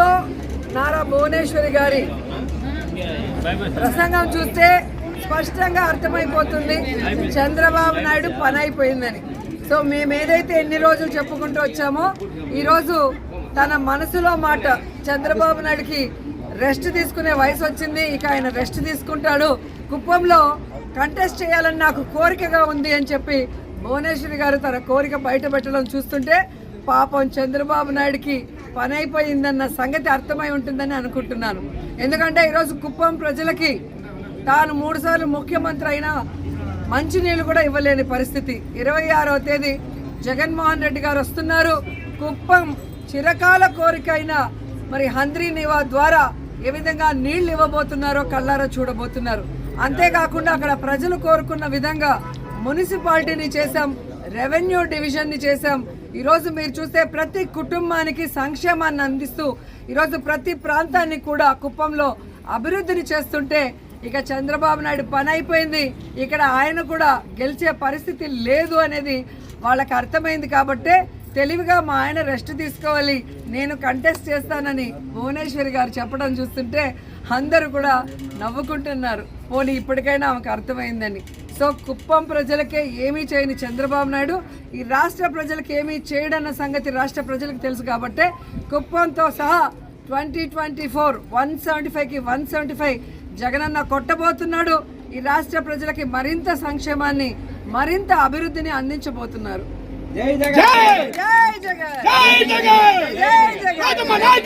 లో నారా భువనేశ్వరి గారి ప్రసంగం చూస్తే స్పష్టంగా అర్థమైపోతుంది. చంద్రబాబు నాయుడు పని అయిపోయిందని. సో మేము ఏదైతే ఎన్ని రోజులు చెప్పుకుంటూ వచ్చామో ఈరోజు తన మనసులో మాట చంద్రబాబు నాయుడుకి రెస్ట్ తీసుకునే వయసు వచ్చింది ఇక ఆయన రెస్ట్ తీసుకుంటాడు. కుప్పంలో కంటెస్ట్ చేయాలని నాకు కోరికగా ఉంది అని చెప్పి భువనేశ్వరి గారు తన కోరిక బయట పెట్టడం చూస్తుంటే పాపం చంద్రబాబు నాయుడికి పని అయిపోయిందన్న సంగతి అర్థమై ఉంటుందని అనుకుంటున్నాను. ఎందుకంటే ఈరోజు కుప్పం ప్రజలకి తాను మూడుసార్లు ముఖ్యమంత్రి అయినా మంచినీళ్ళు కూడా ఇవ్వలేని పరిస్థితి. ఇరవై ఆరవ తేదీ జగన్మోహన్ రెడ్డి గారు వస్తున్నారు. కుప్పం చిరకాల కోరిక అయిన మరి హంద్రీ నివా ద్వారా ఏ విధంగా నీళ్ళు ఇవ్వబోతున్నారో కళ్ళారా చూడబోతున్నారు. అంతేకాకుండా అక్కడ ప్రజలు కోరుకున్న విధంగా మున్సిపాలిటీని చేశాం రెవెన్యూ డివిజన్ని చేశాం ఈరోజు మీరు చూస్తే ప్రతి కుటుంబానికి సంక్షేమాన్ని అందిస్తూ ఈరోజు ప్రతి ప్రాంతాన్ని కూడా కుప్పంలో అభివృద్ధిని చేస్తుంటే ఇక చంద్రబాబు నాయుడు పని అయిపోయింది. ఇక్కడ ఆయన కూడా గెలిచే పరిస్థితి లేదు అనేది వాళ్ళకి అర్థమైంది కాబట్టే తెలివిగా మా ఆయన రెస్ట్ తీసుకోవాలి. నేను కంటెస్ట్ చేస్తానని భువనేశ్వరి గారు చెప్పడం చూస్తుంటే అందరూ కూడా నవ్వుకుంటున్నారు. పోనీ ఇప్పటికైనా ఆమెకు అర్థమైందని. సో కుప్పం ప్రజలకే ఏమీ చేయని చంద్రబాబు నాయుడు ఈ రాష్ట్ర ప్రజలకు ఏమీ చేయడన్న సంగతి రాష్ట్ర ప్రజలకు తెలుసు కాబట్టే కుప్పంతో సహా twenty twenty four one seventy ఫైవ్కి వన్ సెవెంటీ ఫైవ్ జగనన్న కొట్టబోతున్నాడు. ఈ రాష్ట్ర ప్రజలకి మరింత సంక్షేమాన్ని మరింత అభివృద్ధిని అందించబోతున్నారు. జై జగన్. జై! జగన్. జై జగన్! జై జగన్.